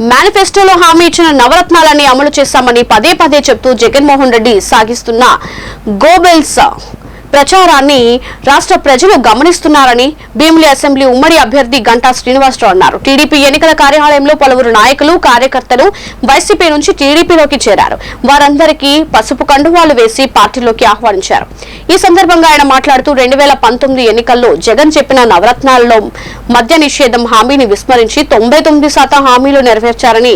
మేనిఫెస్టోలో హామీ ఇచ్చిన నవరత్నాలన్నీ అమలు చేశామని పదే పదే చెప్తూ జగన్మోహన్ రెడ్డి సాగిస్తున్న గోబెల్స్ ప్రచారాన్ని రాష్ట్ర ప్రజలు గమనిస్తున్నారని భీమిలి అసెంబ్లీ ఉమ్మడి అభ్యర్థి గంటా శ్రీనివాసరావు అన్నారు. టీడీపీ ఎన్నికల కార్యాలయంలో పలువురు నాయకులు కార్యకర్తలు వైసీపీ నుంచి టీడీపీలోకి చేరారు. వారందరికీ పసుపు కండువాలు వేసి పార్టీలోకి ఆహ్వానించారు. ఈ సందర్భంగా ఆయన మాట్లాడుతూ రెండు వేల పంతొమ్మిది ఎన్నికల్లో జగన్ చెప్పిన నవరత్నాలలో మద్య నిషేధం హామీని విస్మరించి తొంభై తొమ్మిది శాతం హామీలు నెరవేర్చారని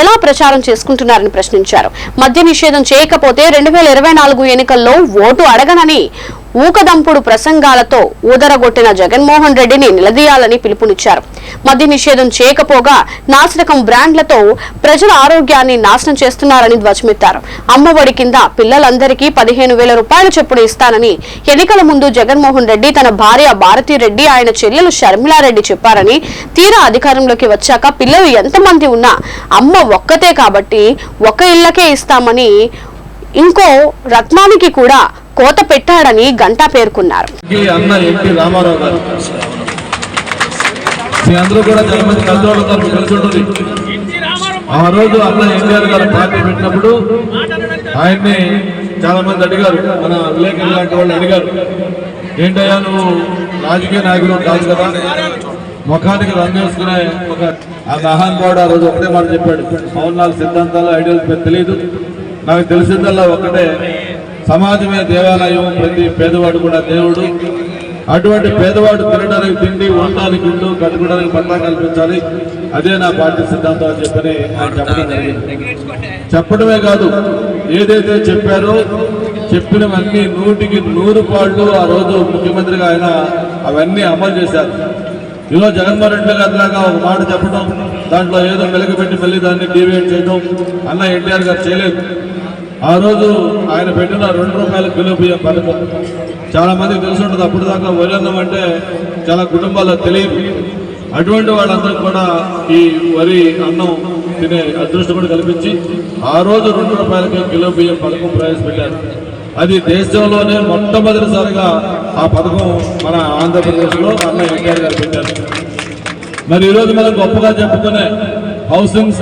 ఎలా ప్రచారం చేసుకుంటున్నారని ప్రశ్నించారు. మద్య నిషేధం చేయకపోతే రెండు వేల ఇరవై నాలుగు ఎన్నికల్లో ఓటు అడగనని ఊకదంపుడు ప్రసంగాలతో ఊదరగొట్టిన జగన్మోహన్ రెడ్డిని నిలదీయాలని పిలుపునిచ్చారు. మద్య నిషేధం చేయకపోగా నాసిరకం బ్రాండ్లతో ప్రజల ఆరోగ్యాన్ని నాశనం చేస్తున్నారని ధ్వజమెత్తారు. అమ్మఒడి కింద పిల్లలందరికీ పదిహేను వేల రూపాయలు చెప్పుడు ఇస్తానని ఎన్నికల ముందు జగన్మోహన్ రెడ్డి తన భార్య భారతిరెడ్డి ఆయన చెల్లెలు షర్మిలారెడ్డి చెప్పారని తీరా అధికారంలోకి వచ్చాక పిల్లలు ఎంతమంది ఉన్నా అమ్మ ఒక్కతే కాబట్టి ఒక ఇళ్ళకే ఇస్తామని ఇంకో రత్నానికి కూడా కోత పెట్టాడని గంటా పేర్కొన్నారు. రామారావు గారు. మీ అందరూ కూడా చాలా మంది తెలిసి ఉంటుంది. ఆ రోజు అన్న ఎన్టీఆర్ గారు పార్టీ పెట్టినప్పుడు ఆయన్ని చాలా మంది అడిగారు. మన విలేకరులు లాంటి వాళ్ళు అడిగారు. ఏంటయ్యా నువ్వు రాజకీయ నాయకుడు కాదు కదా ముఖానికి రంగు వేసుకునే ఒక ఆ మహానుభావుడు ఆ రోజు ఒకటే మాట చెప్పాడు. మౌనాలు సిద్ధాంతాలు ఐడియాలు తెలియదు. నాకు తెలిసిందల్లా ఒకటే. సమాజమే దేవాలయం ప్రతి పేదవాడు కూడా దేవుడు. అటువంటి పేదవాడు తినడానికి తిండి ఉండడానికి ఇల్లు కట్టుకోవడానికి పట్టా కల్పించాలి అదే నా పార్టీ సిద్ధాంతం అని చెప్పని చెప్పడం చెప్పడమే కాదు ఏదైతే చెప్పారో చెప్పినవన్నీ నూటికి నూరు పాళ్ళు ఆ రోజు ముఖ్యమంత్రిగా ఆయన అవన్నీ అమలు చేశారు. ఈరోజు జగన్మోహన్ రెడ్డి గారి లాగా ఒక మాట చెప్పడం దాంట్లో ఏదో వెలుగుపెట్టి మళ్ళీ దాన్ని డివేట్ చేయడం అన్న ఎన్టీఆర్ గారు చేయలేదు. ఆ రోజు ఆయన పెట్టిన రెండు రూపాయల కిలో బియ్యం పథకం చాలా మందికి తెలిసి ఉంటుంది అప్పుడు దాకా వరి అన్నం అంటే చాలా కుటుంబాల్లో తెలియదు. అటువంటి వాళ్ళందరికీ కూడా ఈ వరి అన్నం తినే అదృష్టం కూడా కల్పించి ఆ రోజు రెండు రూపాయలకి కిలో బియ్యం పథకం ప్రవేశపెట్టారు. అది దేశంలోనే మొట్టమొదటిసారిగా ఆ పథకం మన ఆంధ్రప్రదేశ్లో అన్న ఎన్టీఆర్ గారు పెట్టారు. మరి ఈరోజు మనం గొప్పగా చెప్పుకునే హౌసింగ్